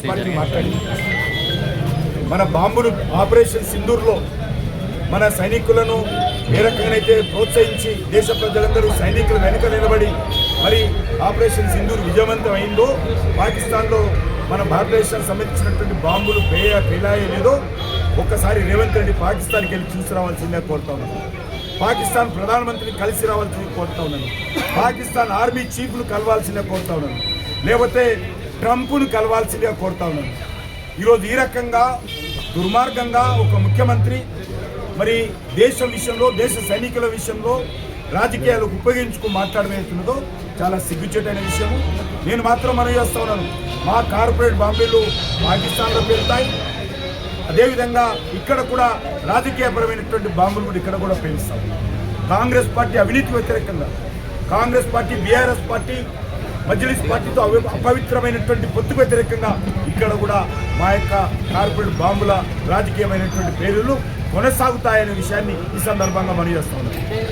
Congress party మాట్లాడింది. మన బాంబును operation సింధూర్లో మన సైనికులను ఏ రకంగానైతే ప్రోత్సహించి దేశ ప్రజలందరూ సైనికుల వెనుక నిలబడి మరి ఆపరేషన్ సింధూర్ విజయవంతం అయిందో పాకిస్తాన్లో మన భారతదేశానికి సంబంధించినటువంటి బాంబులు పేయ పేలాయలేదో ఒక్కసారి రేవంత్ రెడ్డి పాకిస్తాన్కి వెళ్ళి చూసి రావాల్సిందే కోరుతా ఉన్నాను. పాకిస్తాన్ ప్రధానమంత్రిని కలిసి రావాల్సింది కోరుతా ఉన్నాను. పాకిస్తాన్ ఆర్మీ చీఫ్ను కలవాల్సిందే కోరుతా ఉన్నాను. లేకపోతే ట్రంప్ను కలవాల్సిందిగా కోరుతా ఉన్నాను ఈరోజు ఈ రకంగా దుర్మార్గంగా ఒక ముఖ్యమంత్రి మరి దేశం విషయంలో దేశ సైనికుల విషయంలో రాజకీయాలకు ఉపయోగించుకు మాట్లాడమేస్తున్నదో చాలా సిగ్గుచేటైన విషయము. నేను మాత్రం మనం చేస్తా ఉన్నాను. మా కార్పొరేట్ బాంబేలు పాకిస్తాన్లో పేలుతాయి. అదేవిధంగా ఇక్కడ కూడా రాజకీయపరమైనటువంటి బాంబులు కూడా ఇక్కడ కూడా పేలుస్తాం కాంగ్రెస్ పార్టీ అవినీతి వ్యతిరేకంగా Congress party BRS party Majlis పార్టీతో అవి అపవిత్రమైనటువంటి పొత్తుకు వ్యతిరేకంగా ఇక్కడ కూడా మా యొక్క కార్పొరేట్ బాంబుల రాజకీయమైనటువంటి పేర్లు కొనసాగుతాయనే విషయాన్ని ఈ సందర్భంగా మనం చేస్తున్నాం.